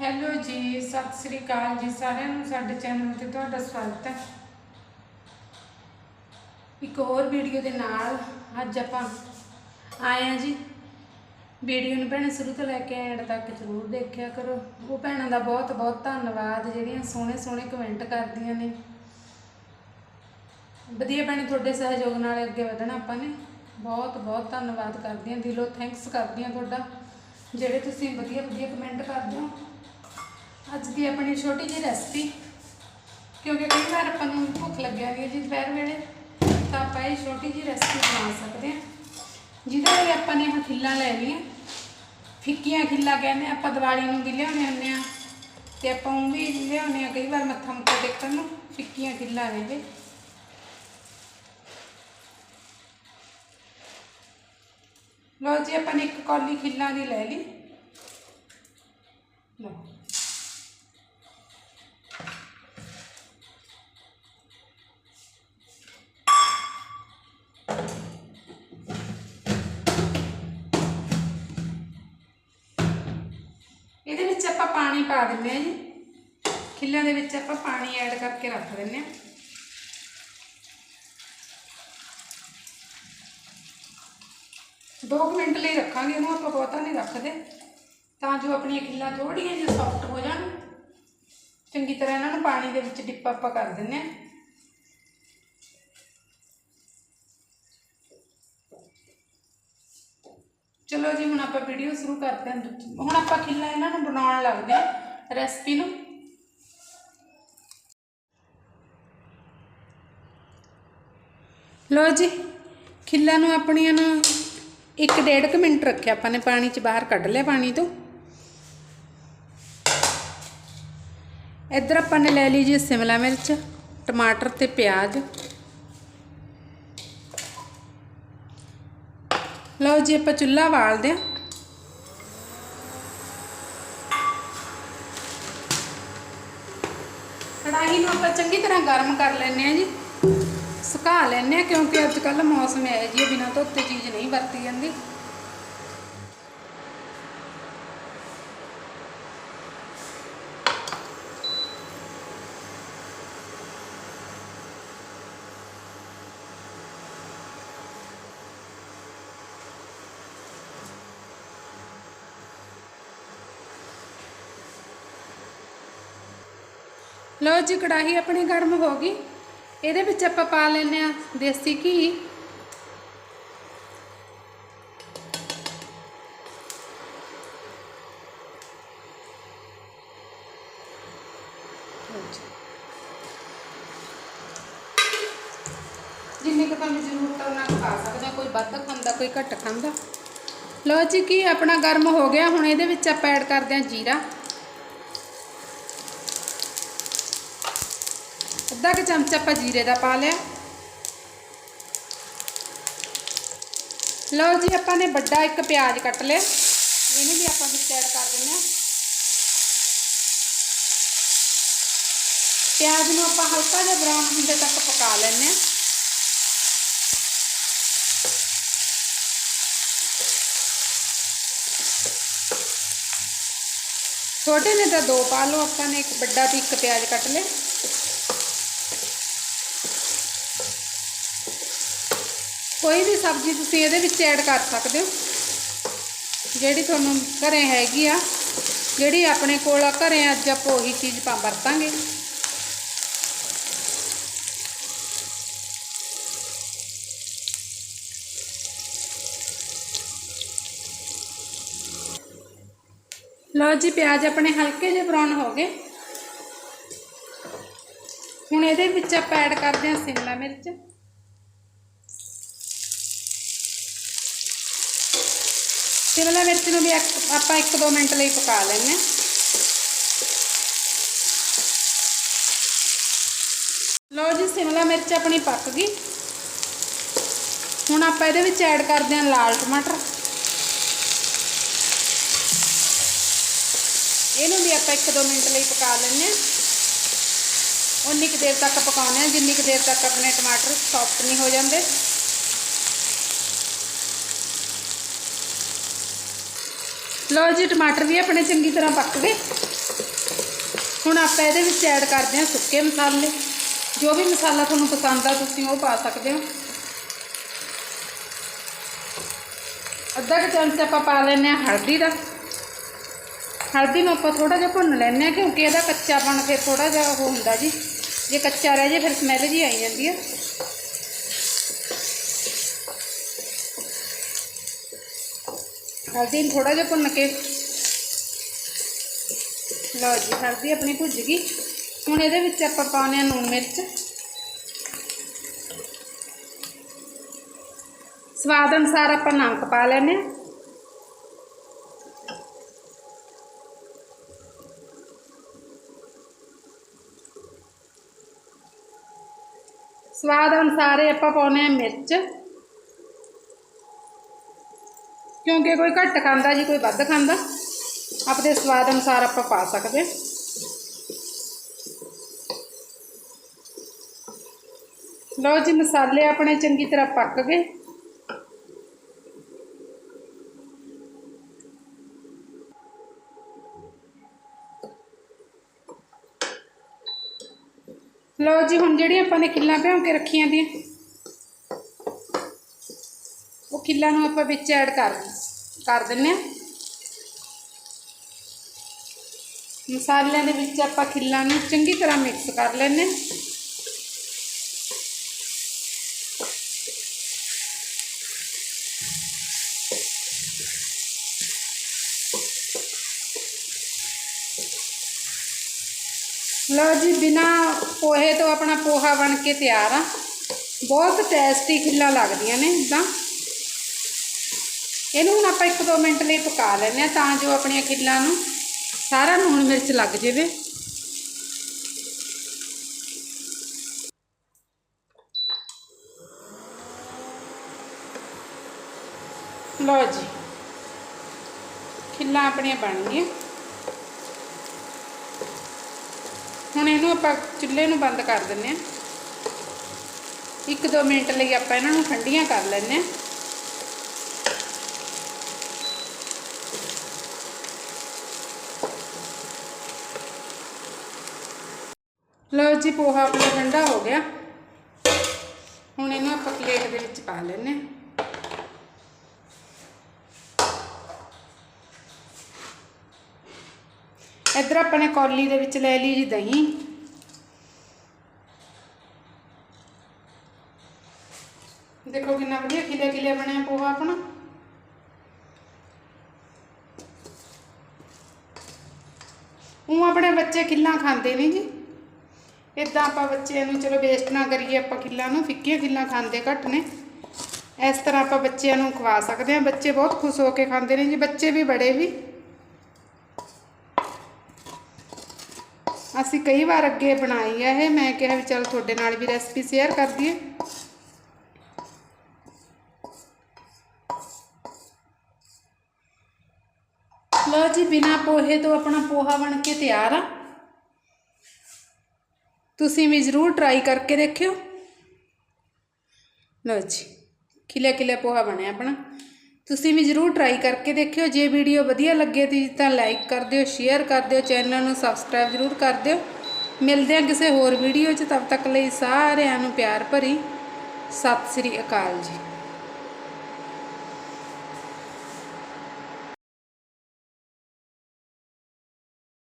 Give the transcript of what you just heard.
Hello ਜੀ, ਸਤਿ ਸ੍ਰੀ ਅਕਾਲ ਜੀ ਸਾਰਿਆਂ ਨੂੰ, ਸਾਡੇ ਚੈਨਲ ਤੇ ਤੁਹਾਡਾ ਸਵਾਗਤ ਹੈ। ਇੱਕ ਹੋਰ ਵੀਡੀਓ ਦੇ ਨਾਲ ਅੱਜ ਆਪਾਂ ਆਏ ਆ ਜੀ। ਵੀਡੀਓ ਨੂੰ ਭੈਣੇ ਸ਼ੁਰੂ ਤੋਂ ਲੈ ਕੇ ਐਂਡ ਤੱਕ ਜ਼ਰੂਰ ਦੇਖਿਆ ਕਰੋ। ਉਹ ਭੈਣਾਂ ਦਾ ਬਹੁਤ ਬਹੁਤ ਧੰਨਵਾਦ, ਜਿਹੜੀਆਂ ਸੋਹਣੇ ਸੋਹਣੇ ਕਮੈਂਟ ਕਰਦੀਆਂ ਨੇ। ਵਧੀਆ ਭੈਣੇ ਤੁਹਾਡੇ ਸਹਿਯੋਗ ਨਾਲ ਅੱਗੇ ਵਧਣਾ ਆਪਾਂ ਨੇ। ਬਹੁਤ ਬਹੁਤ ਧੰਨਵਾਦ ਕਰਦੀ ਹਾਂ, ਦਿਲੋਂ ਥੈਂਕਸ ਕਰਦੀ ਹਾਂ ਤੁਹਾਡਾ, ਜਿਹੜੇ ਤੁਸੀਂ ਵਧੀਆ ਵਧੀਆ ਕਮੈਂਟ ਕਰਦੇ ਹੋ। ਅੱਜ ਦੀ ਆਪਣੀ ਛੋਟੀ ਜਿਹੀ ਰੈਸਪੀ ਕਿਉਂਕਿ ਕਈ ਵਾਰ ਆਪਾਂ ਨੂੰ ਭੁੱਖ ਲੱਗਿਆ ਵੀ ਹੈ ਜੀ ਦੁਪਹਿਰ ਵੇਲੇ ਤਾਂ ਆਪਾਂ ਇਹ ਛੋਟੀ ਜਿਹੀ ਰੈਸਪੀ ਬਣਾ ਸਕਦੇ ਹਾਂ। ਜਿਹਦੇ ਲਈ ਆਪਾਂ ਨੇ ਆਹ ਖਿੱਲਾਂ ਲੈ ਲਈਆਂ। ਫਿੱਕੀਆਂ ਖਿੱਲਾਂ ਕਹਿੰਦੇ ਹਾਂ, ਆਪਾਂ ਦੀਵਾਲੀ ਨੂੰ ਵੀ ਲਿਆਉਂਦੇ ਹੁੰਦੇ ਆ ਤੇ ਆਪਾਂ ਉਹ ਵੀ ਲਿਆਉਂਦੇ ਆ ਕਈ ਵਾਰ ਮੱਥਾ ਮੁੱਥਾ ਟੇਕਣ ਨੂੰ ਫਿੱਕੀਆਂ ਖਿੱਲਾਂ ਨੇ ਇਹ ਜੀ ਆਪਾਂ ਨੇ ਇੱਕ ਕੌਲੀ ਖਿੱਲਾਂ ਦੀ ਲੈ ਲਈ। ਲਓ। ਪਾ ਦਿੰਦੇ ਹਾਂ ਜੀ। ਖਿੱਲਾਂ ਦੇ ਵਿੱਚ ਆਪਾਂ ਪਾਣੀ ਐਡ ਕਰਕੇ ਰੱਖ ਦਿੰਦੇ ਹਾਂ ਦੋ ਕੁ ਮਿੰਟ ਲਈ ਰੱਖਾਂਗੇ ਉਹਨੂੰ ਆਪਾਂ ਬਹੁਤਾ ਨਹੀਂ ਰੱਖਦੇ। ਤਾਂ ਜੋ ਆਪਣੀਆਂ ਖਿੱਲਾਂ ਥੋੜੀਆਂ ਜਿਹੀਆਂ ਸੌਫਟ ਹੋ ਜਾਣ। ਚੰਗੀ ਤਰ੍ਹਾਂ ਇਹਨਾਂ ਨੂੰ ਪਾਣੀ ਦੇ ਵਿੱਚ ਡਿਪ ਆਪਾਂ ਕਰ ਦਿੰਦੇ ਹਾਂ ਚਲੋ ਜੀ, ਹੁਣ ਆਪਾਂ ਵੀਡੀਓ ਸ਼ੁਰੂ ਕਰਦੇ ਹਾਂ। ਹੁਣ ਆਪਾਂ ਖਿੱਲਾ ਇਹਨਾਂ ਨੂੰ ਬਣਾਉਣ ਲੱਗਦੇ ਹਾਂ ਰੈਸਪੀ ਨੂੰ। ਲੋ ਜੀ ਖਿੱਲਾਂ ਨੂੰ ਆਪਣੀਆਂ ਨੂੰ ਇੱਕ ਡੇਢ ਕੁ ਮਿੰਟ ਰੱਖਿਆ ਆਪਾਂ ਨੇ, ਪਾਣੀ 'ਚ ਬਾਹਰ ਕੱਢ ਲਿਆ ਪਾਣੀ ਤੋਂ। ਇੱਧਰ ਆਪਾਂ ਨੇ ਲੈ ਲਈ ਜੀ ਸ਼ਿਮਲਾ ਮਿਰਚ, ਟਮਾਟਰ ਤੇ ਪਿਆਜ਼। ਲਓ ਜੀ ਆਪਾਂ ਚੁੱਲ੍ਹਾ ਬਾਲਦੇ ਹਾਂ। ਕੜਾਹੀ ਨੂੰ ਆਪਾਂ ਚੰਗੀ ਤਰ੍ਹਾਂ ਗਰਮ ਕਰ ਲੈਂਦੇ ਆ ਜੀ। ਸੁਕਾ ਲੈਂਦੇ ਆ ਕਿਉਂਕਿ ਅੱਜ ਕੱਲ ਮੌਸਮ ਹੈ ਜੀ ਬਿਨਾਂ ਧੋਤੇ ਚੀਜ਼ ਨਹੀਂ ਵਰਤੀ ਜਾਂਦੀ। ਲਓ ਜੀ, ਕੜਾਹੀ ਆਪਣੀ ਗਰਮ ਹੋ ਗਈ। ਇਹਦੇ ਵਿੱਚ ਆਪਾਂ ਪਾ ਲੈਂਦੇ ਆ ਦੇਸੀ ਘੀ। ਲਓ ਜਿੰਨੀ ਕੁ ਤੁਹਾਨੂੰ ਜ਼ਰੂਰਤ ਉਹਨਾਂ ਕੁ ਪਾ ਸਕਦੇ ਕੋਈ ਵੱਧ ਖਾਂਦਾ, ਕੋਈ ਘੱਟ ਖਾਂਦਾ। ਲਓ ਜੀ ਕੀ ਆਪਣਾ ਗਰਮ ਹੋ ਗਿਆ। ਹੁਣ ਇਹਦੇ ਵਿੱਚ ਆਪਾਂ ਐਡ ਕਰਦੇ ਹਾਂ ਜੀਰਾ। ਅੱਧਾ ਕੁ ਚਮਚਾ ਆਪਾਂ ਜੀਰੇ ਦਾ ਪਾ ਲਿਆ। ਲਓ ਜੀ, ਆਪਾਂ ਨੇ ਵੱਡਾ ਇੱਕ ਪਿਆਜ਼ ਕੱਟ ਲਿਆ। ਇਹਨੂੰ ਵੀ ਆਪਾਂ ਵਿੱਚ ਐਡ ਕਰ ਦਿੰਦੇ ਹਾਂ। ਪਿਆਜ਼ ਨੂੰ ਆਪਾਂ ਹਲਕਾ ਜਿਹਾ ਬਰਾਊਨ ਹੁੰਦੇ ਤੱਕ ਪਕਾ ਲੈਂਦੇ ਹਾਂ। ਛੋਟੇ ਨੇ ਤਾਂ ਦੋ ਪਾ ਲਓ, ਆਪਾਂ ਨੇ ਇੱਕ ਵੱਡਾ ਤੇ ਇੱਕ ਪਿਆਜ਼ ਕੱਟ ਲਿਆ ਕੋਈ ਵੀ ਸਬਜ਼ੀ ਤੁਸੀਂ ਇਹਦੇ ਵਿੱਚ ਐਡ ਕਰ ਸਕਦੇ ਹੋ। ਜਿਹੜੀ ਤੁਹਾਨੂੰ ਘਰੇ ਹੈਗੀ ਆ, ਜਿਹੜੀ ਆਪਣੇ ਕੋਲ ਆ, ਘਰੇ ਅੱਜ ਆਪਾਂ ਉਹੀ ਚੀਜ਼ ਪਾ ਵਰਤਾਂਗੇ। ਲਓ ਜੀ, ਪਿਆਜ਼ ਆਪਣੇ ਹਲਕੇ ਜਿਹੇ ਬਰਾਊਨ ਹੋ ਗਏ। ਹੁਣ ਇਹਦੇ ਵਿੱਚ ਆਪਾਂ ਐਡ ਕਰਦੇ ਹਾਂ ਸ਼ਿਮਲਾ ਮਿਰਚ। ਸ਼ਿਮਲਾ ਮਿਰਚ ਨੂੰ ਵੀ ਆਪਾਂ 1-2 ਮਿੰਟ ਲਈ ਪਕਾ ਲੈਂਦੇ ਹਾਂ। ਲਓ ਜੀ, ਸ਼ਿਮਲਾ ਮਿਰਚ ਆਪਣੀ ਪੱਕ ਗਈ। ਹੁਣ ਆਪਾਂ ਇਹਦੇ ਵਿੱਚ ਐਡ ਕਰਦੇ ਹਾਂ ਲਾਲ ਟਮਾਟਰ। ਇਹਨੂੰ ਵੀ ਆਪਾਂ 1-2 ਮਿੰਟ ਲਈ ਪਕਾ ਲੈਂਦੇ ਹਾਂ। ਉਨੀ ਕੁ ਦੇਰ ਤੱਕ ਪਕਾਉਣੇ ਆ ਜਿੰਨੀ ਕੁ ਦੇਰ ਤੱਕ ਆਪਣੇ ਟਮਾਟਰ ਸੌਫਟ ਨਹੀਂ ਹੋ ਜਾਂਦੇ। ਲਓ ਜੀ, ਟਮਾਟਰ ਵੀ ਆਪਣੇ ਚੰਗੀ ਤਰ੍ਹਾਂ ਪੱਕ ਗਏ। ਹੁਣ ਆਪਾਂ ਇਹਦੇ ਵਿੱਚ ਐਡ ਕਰਦੇ ਹਾਂ ਸੁੱਕੇ ਮਸਾਲੇ। ਜੋ ਵੀ ਮਸਾਲਾ ਤੁਹਾਨੂੰ ਪਸੰਦ ਆ, ਤੁਸੀਂ ਉਹ ਪਾ ਸਕਦੇ ਹੋ। ਅੱਧਾ ਕੁ ਚਮਚ ਆਪਾਂ ਪਾ ਲੈਂਦੇ ਹਾਂ ਹਲਦੀ ਦਾ। ਹਲਦੀ ਨੂੰ ਆਪਾਂ ਥੋੜਾ ਜਿਹਾ ਭੁੰਨ ਲੈਂਦੇ ਹਾਂ, ਕਿਉਂਕਿ ਇਹਦਾ ਕੱਚਾਪਣ ਫਿਰ ਥੋੜਾ ਜਿਹਾ ਉਹ ਹੁੰਦਾ ਜੀ। ਜੇ ਕੱਚਾ ਰਹਿ ਜੇ ਫਿਰ ਸਮੈਲ ਜੀ ਆਈ ਜਾਂਦੀ ਹੈ ਹਲਦੀ ਨੂੰ ਥੋੜਾ ਜਿਹਾ ਭੁੰਨ ਕੇ। ਲਓ ਜੀ, ਹਲਦੀ ਆਪਣੀ ਭੁੱਜ ਗਈ। ਹੁਣ ਇਹਦੇ ਵਿੱਚ ਆਪਾਂ ਪਾਉਂਦੇ ਹਾਂ ਲੂਣ ਮਿਰਚ। ਸਵਾਦ ਅਨੁਸਾਰ ਆਪਾਂ ਨਮਕ ਪਾ ਲੈਂਦੇ ਹਾਂ। ਸਵਾਦ ਅਨੁਸਾਰ ਹੀ ਆਪਾਂ ਪਾਉਨੇ ਆ ਮਿਰਚ। ਕਿਉਂਕਿ ਕੋਈ ਘੱਟ ਖਾਂਦਾ ਜੀ, ਕੋਈ ਵੱਧ ਖਾਂਦਾ। ਆਪਣੇ ਸਵਾਦ ਅਨੁਸਾਰ ਆਪਾਂ ਪਾ ਸਕਦੇ। ਲਓ ਜੀ, ਮਸਾਲੇ ਆਪਣੇ ਚੰਗੀ ਤਰ੍ਹਾਂ ਪੱਕ ਗਏ। ਲਓ ਜੀ, ਹੁਣ ਜਿਹੜੀ ਆਪਾਂ ਨੇ ਕਿੱਲਾਂ ਭਿਉਂ ਕੇ ਰੱਖੀਆਂ ਦੀਆਂ ਉਹ ਨੂੰ ਆਪਾਂ ਵਿੱਚ ਐਡ ਕਰ ਕਰ ਦਿੰਨੇ ਆ ਮਸਾਲਿਆਂ ਦੇ ਵਿੱਚ ਆਪਾਂ ਖਿੱਲਾਂ ਨੂੰ ਚੰਗੀ ਤਰ੍ਹਾਂ ਮਿਕਸ ਕਰ ਲੈਂਦੇ ਹਾਂ। ਲਓ ਜੀ, ਬਿਨਾ ਪੋਹੇ ਤੋਂ ਆਪਣਾ ਪੋਹਾ ਬਣ ਕੇ ਤਿਆਰ ਆ। ਬਹੁਤ ਟੇਸਟੀ ਖਿੱਲਾਂ ਲੱਗਦੀਆਂ ਨੇ, ਇਦਾਂ। ਇਹਨੂੰ ਹੁਣ ਆਪਾਂ 1-2 ਮਿੰਟ ਲਈ ਪਕਾ ਲੈਂਦੇ ਆ ਤਾਂ ਜੋ ਆਪਣੀਆਂ ਖਿੱਲਾਂ ਨੂੰ ਸਾਰਾ ਲੂਣ ਮਿਰਚ ਲੱਗ ਜਾਵੇ। ਲਓ ਜੀ, ਖਿੱਲਾਂ ਆਪਣੀਆਂ ਬਣ ਗਈਆਂ। ਹੁਣ ਇਹਨੂੰ ਆਪਾਂ ਚੁੱਲ੍ਹੇ ਨੂੰ ਬੰਦ ਕਰ ਦਿੰਨੇ ਆ ਇੱਕ ਦੋ ਮਿੰਟ ਲਈ ਆਪਾਂ ਇਹਨਾਂ ਨੂੰ ਠੰਡੀਆਂ ਕਰ ਲੈਂਦੇ ਆ ਲਓ ਜੀ, ਪੋਹਾ ਆਪਣਾ ਠੰਡਾ ਹੋ ਗਿਆ। ਹੁਣ ਇਹਨੂੰ ਆਪਾਂ ਪਲੇਟ ਦੇ ਵਿੱਚ ਪਾ ਲੈਂਦੇ ਆ ਇੱਧਰ ਆਪਾਂ ਨੇ ਕੌਲੀ ਦੇ ਵਿੱਚ ਲੈ ਲਈ ਜੀ ਦਹੀਂ। ਦੇਖੋ ਕਿੰਨਾ ਵਧੀਆ ਖਿਲੇ ਖਿਲੇ ਬਣਿਆ ਪੋਹਾ ਆਪਣਾ। ਉਹ ਆਪਣੇ ਬੱਚੇ ਖਿੱਲਾਂ ਖਾਂਦੇ ਨੇ ਜੀ। ਇਦਾਂ ਆਪਾਂ ਬੱਚਿਆਂ ਨੂੰ ਚਲੋ ਵੇਸਟ ਨਾ ਕਰੀਏ ਆਪਾਂ ਖਿੱਲਾਂ ਨੂੰ, ਫਿੱਕੀਆਂ ਖਿੱਲਾਂ ਖਾਂਦੇ ਘੱਟ ਨੇ। ਇਸ ਤਰ੍ਹਾਂ ਆਪਾਂ ਬੱਚਿਆਂ ਨੂੰ ਖਵਾ ਸਕਦੇ ਹਾਂ। ਬੱਚੇ ਬਹੁਤ ਖੁਸ਼ ਹੋ ਕੇ ਖਾਂਦੇ ਨੇ ਜੀ, ਬੱਚੇ ਵੀ ਬੜੇ ਵੀ। ਅਸੀਂ ਕਈ ਵਾਰ ਅੱਗੇ ਬਣਾਈ ਹੈ ਇਹ, ਮੈਂ ਕਿਹਾ ਵੀ ਚਲ ਤੁਹਾਡੇ ਨਾਲ ਵੀ ਰੈਸਪੀ ਸ਼ੇਅਰ ਕਰ ਦਈਏ। ਲਓ ਜੀ, ਬਿਨਾ ਪੋਹੇ ਤੋਂ ਆਪਣਾ ਪੋਹਾ ਬਣ ਕੇ ਤਿਆਰ ਆ। ਤੁਸੀਂ ਵੀ ਜ਼ਰੂਰ ਟਰਾਈ ਕਰਕੇ ਦੇਖਿਓ। ਲਓ ਜੀ, ਖਿਲੇ ਖਿਲੇ ਪੋਹਾ ਬਣਿਆ ਆਪਣਾ। ਤੁਸੀਂ ਵੀ ਜ਼ਰੂਰ ਟਰਾਈ ਕਰਕੇ ਦੇਖਿਓ। ਜੇ ਵੀਡੀਓ ਵਧੀਆ ਲੱਗੇ ਤੀ ਤਾਂ ਲਾਈਕ ਕਰ ਦਿਓ ਸ਼ੇਅਰ ਕਰ ਦਿਓ ਚੈਨਲ ਨੂੰ ਸਬਸਕ੍ਰਾਈਬ ਜ਼ਰੂਰ ਕਰ ਦਿਓ। ਮਿਲਦੇ ਹਾਂ ਕਿਸੇ ਹੋਰ ਵੀਡੀਓ 'ਚ। ਤਦ ਤੱਕ ਲਈ ਸਾਰਿਆਂ ਨੂੰ ਪਿਆਰ ਭਰੀ। ਸਤਿ ਸ੍ਰੀ ਅਕਾਲ ਜੀ।